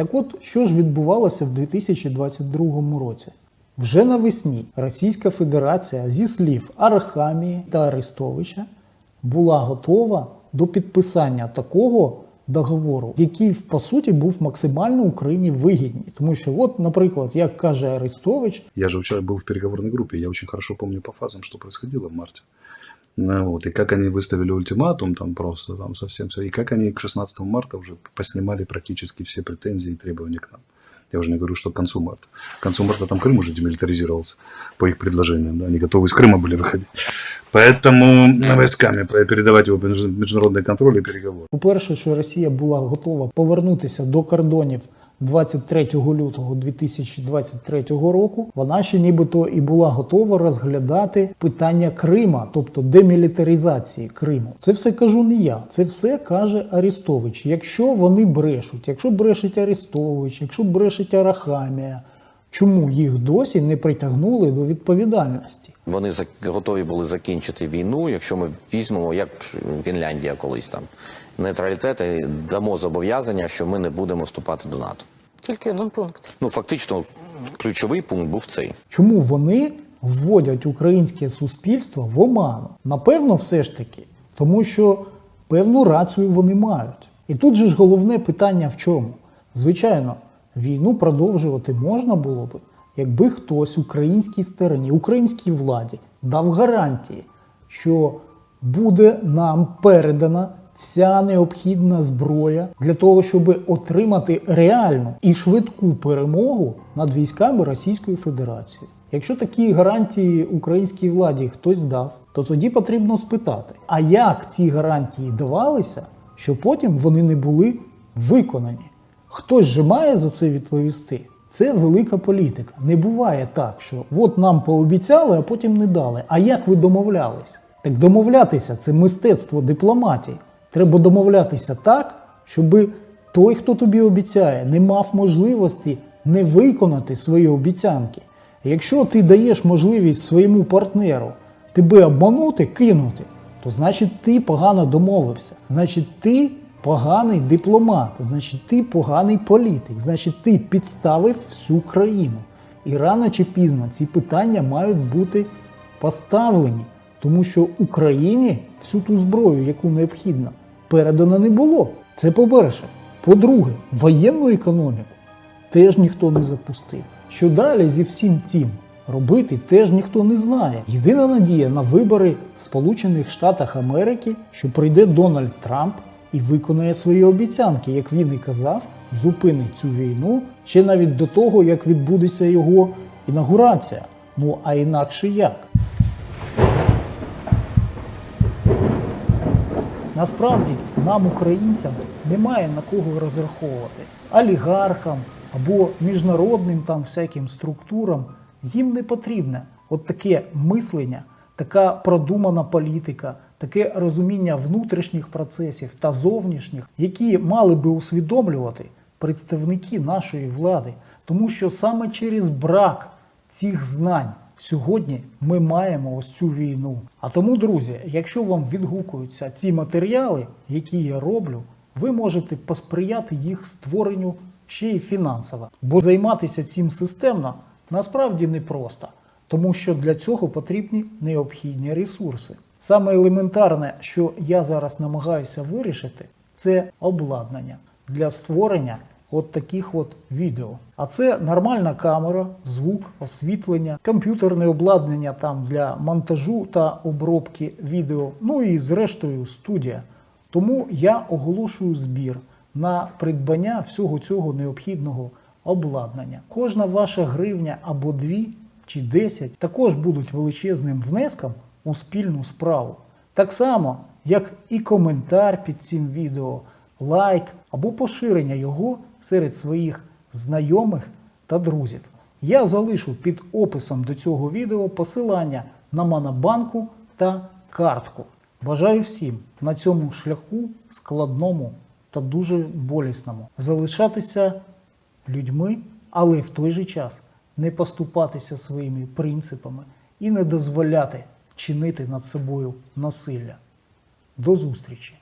Так от, що ж відбувалося в 2022 році? Вже навесні Російська Федерація зі слів Арахамії та Арестовича була готова до підписання такого договору, який по суті був максимально Україні вигідний. Тому що, от, наприклад, як каже Арестович, Я же вчера был в переговорной группе, я очень хорошо помню по фазам, что происходило в марте. Ну, вот, и как они выставили ультиматум там просто, там совсем все, и как они к 16 марта уже поснимали практически все претензии и требования к нам. Я уже не говорю, что к концу марта. К концу марта там Крым уже демилитаризировался по их предложениям, да, они готовы из Крыма были выходить. Поэтому войсками передавать его в международный контроль и переговоры. по-перше, що Росія була готова повернутися до кордонів 23 лютого 2023 року, вона ще нібито і була готова розглядати питання Крима, тобто демілітаризації Криму. Це все кажу не я, це все каже Арестович. Якщо вони брешуть, якщо брешить Арестович, якщо брешить Арахамія, чому їх досі не притягнули до відповідальності? Вони готові були закінчити війну, якщо ми візьмемо, як Фінляндія колись там, нейтралітет і дамо зобов'язання, що ми не будемо вступати до НАТО. Тільки один пункт. Ну фактично, ключовий пункт був цей. Чому вони вводять українське суспільство в оману? Напевно, все ж таки, тому що певну рацію вони мають. І тут же ж головне питання в чому? Звичайно, війну продовжувати можна було би, якби хтось українській стороні, українській владі дав гарантії, що буде нам передана вся необхідна зброя для того, щоб отримати реальну і швидку перемогу над військами Російської Федерації. Якщо такі гарантії українській владі хтось дав, то тоді потрібно спитати, а як ці гарантії давалися, що потім вони не були виконані? Хтось же має за це відповісти. Це велика політика. Не буває так, що от нам пообіцяли, а потім не дали. А як ви домовлялись? Так домовлятися це мистецтво дипломатії. Треба домовлятися так, щоб той, хто тобі обіцяє, не мав можливості не виконати свої обіцянки. Якщо ти даєш можливість своєму партнеру тебе обманути, кинути, то значить ти погано домовився. Значить, ти поганий дипломат, значить, ти поганий політик, значить, ти підставив всю країну. І рано чи пізно ці питання мають бути поставлені, тому що Україні всю ту зброю, яку необхідно, передано не було. Це по-перше. По-друге, воєнну економіку теж ніхто не запустив. Що далі зі всім цим робити, теж ніхто не знає. Єдина надія на вибори в Сполучених Штатах Америки, що прийде Дональд Трамп і виконає свої обіцянки, як він і казав, зупинить цю війну ще навіть до того, як відбудеться його інаугурація. Ну а інакше як? Насправді нам, українцям, немає на кого розраховувати. Олігархам або міжнародним там всяким структурам їм не потрібне от таке мислення, така продумана політика, таке розуміння внутрішніх процесів та зовнішніх, які мали би усвідомлювати представники нашої влади, тому що саме через брак цих знань сьогодні ми маємо ось цю війну. А тому, друзі, якщо вам відгукуються ці матеріали, які я роблю, ви можете посприяти їх створенню ще й фінансово. Бо займатися цим системно насправді непросто, тому що для цього потрібні необхідні ресурси. Саме елементарне, що я зараз намагаюся вирішити, це обладнання для створення от таких от відео. А це нормальна камера, звук, освітлення, комп'ютерне обладнання там для монтажу та обробки відео, ну і зрештою студія. Тому я оголошую збір на придбання всього цього необхідного обладнання. Кожна ваша гривня або дві чи десять також будуть величезним внеском у спільну справу. Так само, як і коментар під цим відео, лайк або поширення його серед своїх знайомих та друзів. Я залишу під описом до цього відео посилання на Монобанку та картку. Бажаю всім на цьому шляху складному та дуже болісному залишатися людьми, але в той же час не поступатися своїми принципами і не дозволяти чинити над собою насилля. До зустрічі!